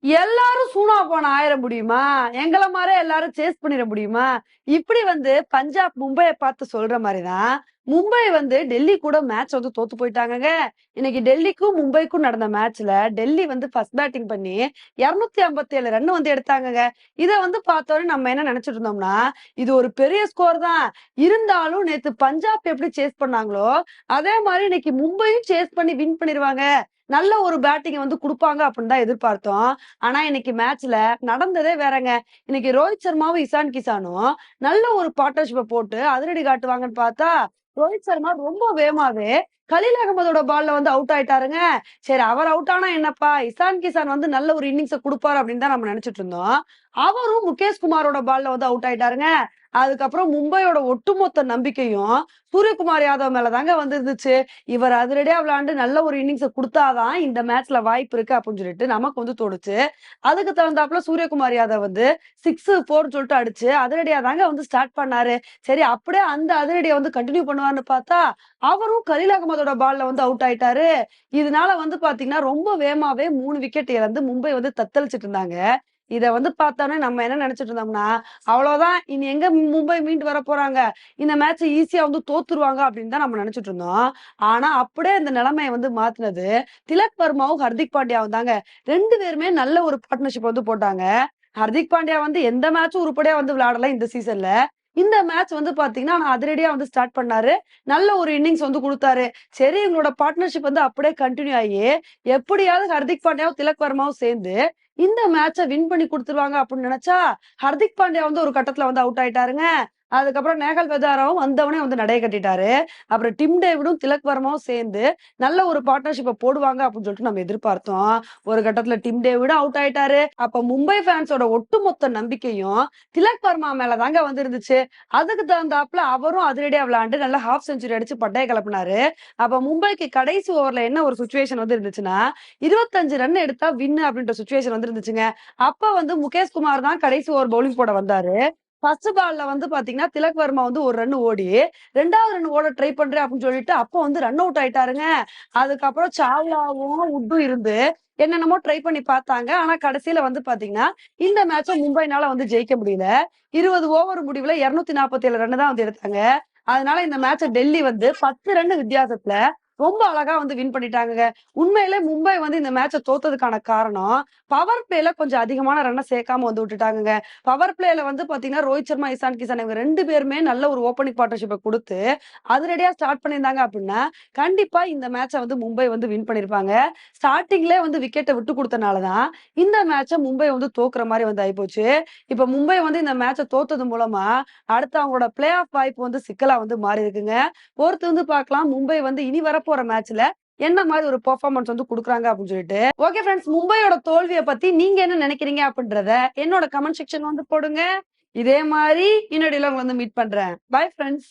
எல்லாரும் சூனா போன ஆயிர முடியுமா? எங்களை மாதிரி எல்லாரும் சேஸ் பண்ணிட முடியுமா? இப்படி வந்து பஞ்சாப் மும்பையை பார்த்து சொல்ற மாதிரிதான் மும்பை வந்து டெல்லி கூட மேட்ச் வந்து தோத்து போயிட்டாங்க இன்னைக்கு டெல்லிக்கும் மும்பைக்கும் நடந்த மேட்ச்ல டெல்லி வந்து ஃபர்ஸ்ட் பேட்டிங் பண்ணி இருநூத்தி ஐம்பத்தி ஏழு ரன் வந்து எடுத்தாங்க இத வந்து பார்த்தோன்னே நம்ம என்ன நினைச்சிட்டு இருந்தோம்னா இது ஒரு பெரிய ஸ்கோர் தான். இருந்தாலும் நேத்து பஞ்சாப் எப்படி சேஸ் பண்ணாங்களோ அதே மாதிரி இன்னைக்கு மும்பையும் சேஸ் பண்ணி வின் பண்ணிருவாங்க. நல்ல ஒரு பேட்டிங் வந்து கொடுப்பாங்க அப்படின்னு தான் எதிர்பார்த்தோம். ஆனா இன்னைக்கு மேட்ச்ல நடந்ததே வேறங்க. இன்னைக்கு ரோஹித் சர்மாவும் இசான் கிசானும் நல்ல ஒரு பார்ட்னர்ஷிப்பை போட்டு அதிரடி காட்டுவாங்கன்னு பார்த்தா ரோஹித் சர்மா ரொம்ப வேகமாவே கலீல் அகமதோட பால்ல வந்து அவுட் ஆயிட்டாருங்க. சரி அவர் அவுட் ஆனா என்னப்பா? இசான் கிசான் வந்து நல்ல ஒரு இன்னிங்ஸ கொடுப்பாரு அப்படின்னு தான் நம்ம நினைச்சிட்டு இருந்தோம். அவரும் முகேஷ் குமாரோட பால்ல வந்து அவுட் ஆயிட்டாருங்க. அதுக்கப்புறம் மும்பையோட ஒட்டுமொத்த நம்பிக்கையும் சூரியகுமார் யாதவ் மேலதாங்க வந்து இருந்துச்சு இவர் அதிரடியா விளையாண்டு நல்ல ஒரு இன்னிங்ஸை கொடுத்தாதான் இந்த மேட்ச்ல வாய்ப்பு இருக்கு அப்படின்னு சொல்லிட்டு நமக்கு வந்து தோணுச்சு. அதுக்கு தகுந்தாப்புல சூரியகுமார் யாதவ் வந்து சிக்ஸ் போர் சொல்லிட்டு அடிச்சு அதிரடியா தாங்க வந்து ஸ்டார்ட் பண்ணாரு. சரி அப்படியே அந்த அதிரடியை வந்து கண்டினியூ பண்ணுவார்னு பார்த்தா அவரும் கலீல் அகமதோட பால்ல வந்து அவுட் ஆயிட்டாரு. இதனால வந்து பாத்தீங்கன்னா ரொம்ப வேமாவே மூணு விக்கெட் இழந்து மும்பை வந்து தத்தளிச்சிட்டு இருந்தாங்க. இத வந்து பார்த்தோன்னே நம்ம என்ன நினைச்சிட்டு இருந்தோம்னா அவ்வளவுதான் இனி எங்க மும்பை மீண்டு வர போறாங்க? இந்த மேட்ச் ஈஸியா வந்து தோத்துருவாங்க அப்படின்னு தான் நம்ம நினைச்சிட்டு இருந்தோம். ஆனா அப்படியே இந்த நிலைமையை வந்து மாத்தினது திலக் வர்மாவும் ஹர்திக் பாண்டியாவும் தாங்க. ரெண்டு பேருமே நல்ல ஒரு பார்ட்னர்ஷிப் வந்து போட்டாங்க. ஹர்திக் பாண்டியா வந்து எந்த மேட்சும் உருப்படியா வந்து விளையாடல இந்த சீசன்ல இந்த மேட்ச் வந்து பாத்தீங்கன்னா நான் அதிரடியா வந்து ஸ்டார்ட் பண்ணாரு. நல்ல ஒரு இன்னிங்ஸ் வந்து கொடுத்தாரு. சரி இவங்களோட பார்ட்னர்ஷிப் வந்து அப்படியே கண்டினியூ ஆகி எப்படியாவது ஹர்திக் பாண்டியாவும் திலக் வர்மாவும் சேர்ந்து இந்த மேட்சை வின் பண்ணி கொடுத்துருவாங்க அப்படின்னு நினைச்சா ஹர்திக் பாண்டியா வந்து ஒரு கட்டத்துல வந்து அவுட் ஆயிட்டாருங்க. அதுக்கப்புறம் நேகல் வெதாராவும் வந்தவனே வந்து நடைய கட்டிட்டாரு. அப்புறம் டிம் டேவிடும் திலக் வர்மாவும் சேர்ந்து நல்ல ஒரு பார்ட்னர்ஷிப்பை போடுவாங்க அப்படின்னு சொல்லிட்டு நம்ம எதிர்பார்த்தோம். ஒரு கட்டத்துல டிம் டேவிடும் அவுட் ஆயிட்டாரு. அப்ப மும்பை ஃபேன்ஸோட ஒட்டுமொத்த நம்பிக்கையும் திலக் வர்மா மேல தாங்க வந்து இருந்துச்சு அதுக்கு தகுந்தாப்புல அவரும் அதிரடியா விளையாண்டு நல்ல ஹாஃப் செஞ்சுரி அடிச்சு பட்டைய கிளப்பினாரு. அப்ப மும்பைக்கு கடைசி ஓவர்ல என்ன ஒரு சுச்சுவேஷன் வந்து இருந்துச்சுன்னா இருபத்தஞ்சு ரன் எடுத்தா வின்னு அப்படின்ற சுச்சுவேஷன் வந்து இருந்துச்சுங்க. அப்ப வந்து முகேஷ் குமார் தான் கடைசி ஓவர் பவுலிங் போட வந்தாரு. ஃபர்ஸ்ட் பால்ல வந்து பாத்தீங்கன்னா திலக் வர்மா வந்து ஒரு ரன் ஓடி ரெண்டாவது ரன் ஓட ட்ரை பண்றேன் அப்படின்னு சொல்லிட்டு அப்போ வந்து ரன் அவுட் ஆயிட்டாருங்க. அதுக்கப்புறம் சாவ்லாவும் உட்டும் இருந்து என்னென்னமோ ட்ரை பண்ணி பார்த்தாங்க. ஆனா கடைசியில வந்து பாத்தீங்கன்னா இந்த மேட்ச மும்பைனால வந்து ஜெயிக்க முடியல. இருபது ஓவர் முடிவுல இருநூத்தி நாற்பத்தி ஏழு ரன் தான் வந்து எடுத்தாங்க. அதனால இந்த மேட்ச டெல்லி வந்து பத்து ரன் வித்தியாசத்துல ரொம்ப அழகா வந்து வின் பண்ணிட்டாங்க உண்மையில மும்பை வந்து இந்த மேட்சை தோத்ததுக்கான காரணம் பவர் பிளேல கொஞ்சம் அதிகமான ரன்னை சேர்க்காம வந்து விட்டுட்டாங்க பவர் பிளேல வந்து பாத்தீங்கன்னா ரோஹித் சர்மா இசான் கிசான் இவங்க ரெண்டு பேருமே நல்ல ஒரு ஓப்பனிங் பார்ட்னர்ஷிப்பை கொடுத்து அதிரடியா ஸ்டார்ட் பண்ணியிருந்தாங்க அப்படின்னா கண்டிப்பா இந்த மேட்சை வந்து மும்பை வந்து வின் பண்ணிருப்பாங்க ஸ்டார்டிங்ல வந்து விக்கெட்டை விட்டு கொடுத்தனாலதான் இந்த மேட்சை மும்பை வந்து தோக்குற மாதிரி வந்து ஆயிப்போச்சு. இப்ப மும்பை வந்து இந்த மேட்சை தோத்தது மூலமா அடுத்து அவங்களோட பிளே ஆஃப் வாய்ப்பு வந்து சிக்கலா வந்து மாறி இருக்குங்க பொறுத்து வந்து பார்க்கலாம். மும்பை வந்து இனி போற மேட்ச்ல என்ன மாதிரி ஒரு பெர்ஃபார்மன்ஸ் வந்து கொடுக்குறாங்க அப்படின்னு சொல்லிட்டு. ஓகே ஃப்ரெண்ட்ஸ் மும்பையோட தோல்வியை பத்தி நீங்க என்ன நினைக்கிறீங்க அப்படின்றத என்னோட கமெண்ட் செக்ஷன் வந்து போடுங்க. இதே மாதிரி இன்னொடையில உங்களை வந்து மீட் பண்றேன். Bye friends